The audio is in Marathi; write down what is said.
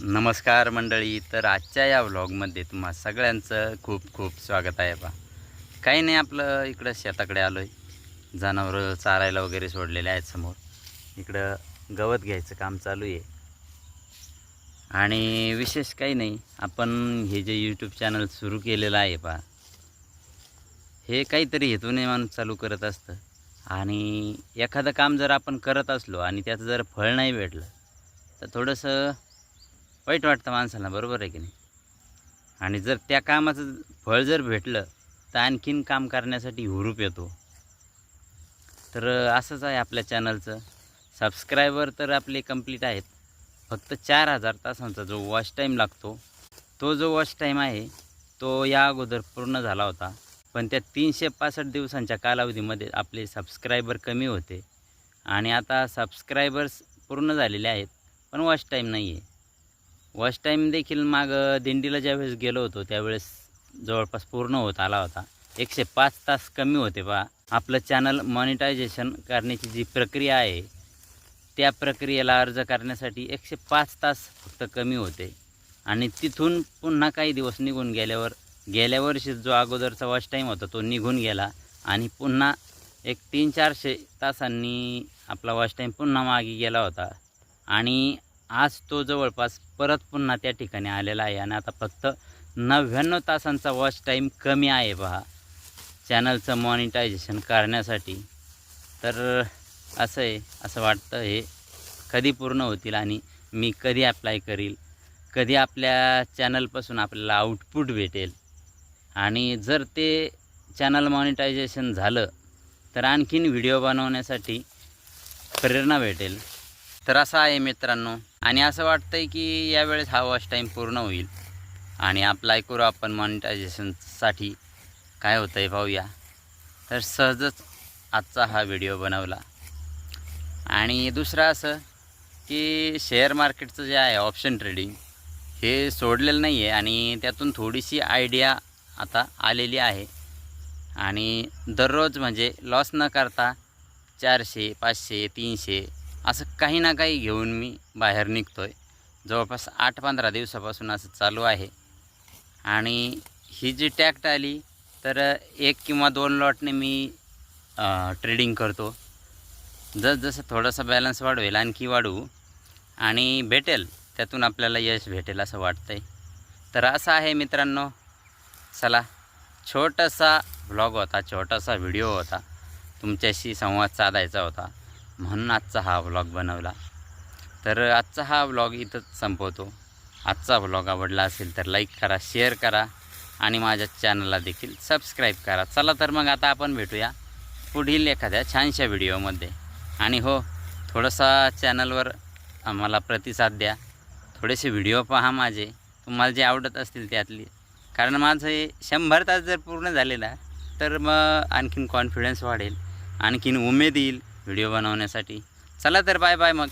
नमस्कार मंडळी तर आजच्या या व्लॉगमध्ये तुम्हा सगळ्यांचं खूप खूप स्वागत आहे बा. काही नाही आपलं इकडं शेताकडे आलो आहे जनावरं चारायला वगैरे सोडलेले आहेत समोर. इकडं गवत घ्यायचं काम चालू आहे. आणि विशेष काही नाही आपण हे जे यूट्यूब चॅनल सुरू केलेलं आहे बा हे काहीतरी हेतूने माणूस चालू करत असतं. आणि एखादं काम जर आपण करत असलो आणि त्याचं जर फळ नाही भेटलं तर थोडंसं वाईट वाटतं माणसाला बरोबर आहे की नाही? आणि जर त्या कामाचं फळ जर भेटलं तर आणखीन काम करण्यासाठी हुरूप येतो. तर असंच आहे आपल्या चॅनलचं सबस्क्रायबर तर आपले कंप्लीट आहेत. फक्त चार हजार तासांचा जो वॉच टाईम लागतो तो जो वॉच टाईम आहे तो या अगोदर पूर्ण झाला होता. पण त्या तीनशे पासष्ट दिवसांच्या कालावधीमध्ये आपले सबस्क्रायबर कमी होते. आणि आता सबस्क्रायबर्स पूर्ण झालेले आहेत पण वॉच टाईम नाही आहे वॉच टाईम देखील माग दिंडीला ज्यावेळेस गेलो होतो त्यावेळेस जवळपास पूर्ण होत आला होता. एकशे पाच तास कमी होते पहा आपलं चॅनल मॉनिटायझेशन करण्याची जी प्रक्रिया आहे त्या प्रक्रियेला अर्ज करण्यासाठी एकशे पाच तास फक्त कमी होते. आणि तिथून पुन्हा काही दिवस निघून गेल्यावर गेल्या वर्षी जो अगोदरचा वॉच टाईम होता तो निघून गेला. आणि पुन्हा एक तीन चारशे तासांनी आपला वॉच टाईम पुन्हा मागे गेला होता. आणि आज तो जवळपास परत पुन्हा त्या ठिकाणी आलेला आहे आणि आता फक्त नव्याण्णव तासांचा वॉच टाईम कमी आहे पहा चॅनलचं मॉनिटायझेशन करण्यासाठी. तर असं आहे असं वाटतं हे कधी पूर्ण होतील आणि मी कधी अप्लाय करील. कधी आपल्या चॅनलपासून आपल्याला आउटपुट भेटेल. आणि जर ते चॅनल मॉनिटायझेशन झालं तर आणखीन व्हिडिओ बनवण्यासाठी प्रेरणा भेटेल. तर असं आहे मित्रांनो. आणि असं वाटतंय की यावेळेस हा वॉच टाईम पूर्ण होईल. आणि अप्लाय करू आपण मॉनिटायझेशनसाठी काय होतं आहे पाहूया. तर सहजच आजचा हा व्हिडिओ बनवला. आणि दुसरं असं की शेअर मार्केटचं जे आहे ऑप्शन ट्रेडिंग हे सोडलेलं नाही आहे आणि त्यातून थोडीशी आयडिया आता आलेली आहे. आणि दररोज म्हणजे लॉस न करता चारशे पाचशे तीनशे असं काही ना काही घेऊन मी बाहेर निघतो आहे जवळपास आठ पंधरा दिवसापासून असं चालू आहे. आणि ही जी टॅक्ट आली तर एक किंवा दोन लॉटने मी ट्रेडिंग करतो. जसजसं थोडंसं बॅलन्स वाढवेल आणखी वाढवू. आणि भेटेल त्यातून आपल्याला यश भेटेल असं वाटतं आहे तर असं आहे मित्रांनो. चला छोटासा व्लॉग होता छोटासा व्हिडिओ होता. तुमच्याशी संवाद साधायचा होता. म्हणून आजचा हा व्लॉग बनवला. तर आजचा हा व्लॉग इथंच संपवतो. आजचा व्लॉग आवडला असेल तर लाईक करा शेअर करा आणि माझ्या चॅनलला देखील सबस्क्राईब करा. चला तर मग आता आपण भेटूया पुढील एखाद्या छानशा व्हिडिओमध्ये आणि हो थोडासा चॅनलवर आम्हाला प्रतिसाद द्या. थोडेसे व्हिडिओ पहा माझे. तुम्हाला जे आवडत असतील त्यातली. कारण माझं हे शंभर तास जर पूर्ण झाले ना तर मग आणखीन कॉन्फिडन्स वाढेल. आणखीन उमेद येईल. व्हिडिओ बनवण्यासाठी. चला तर बाय बाय मग.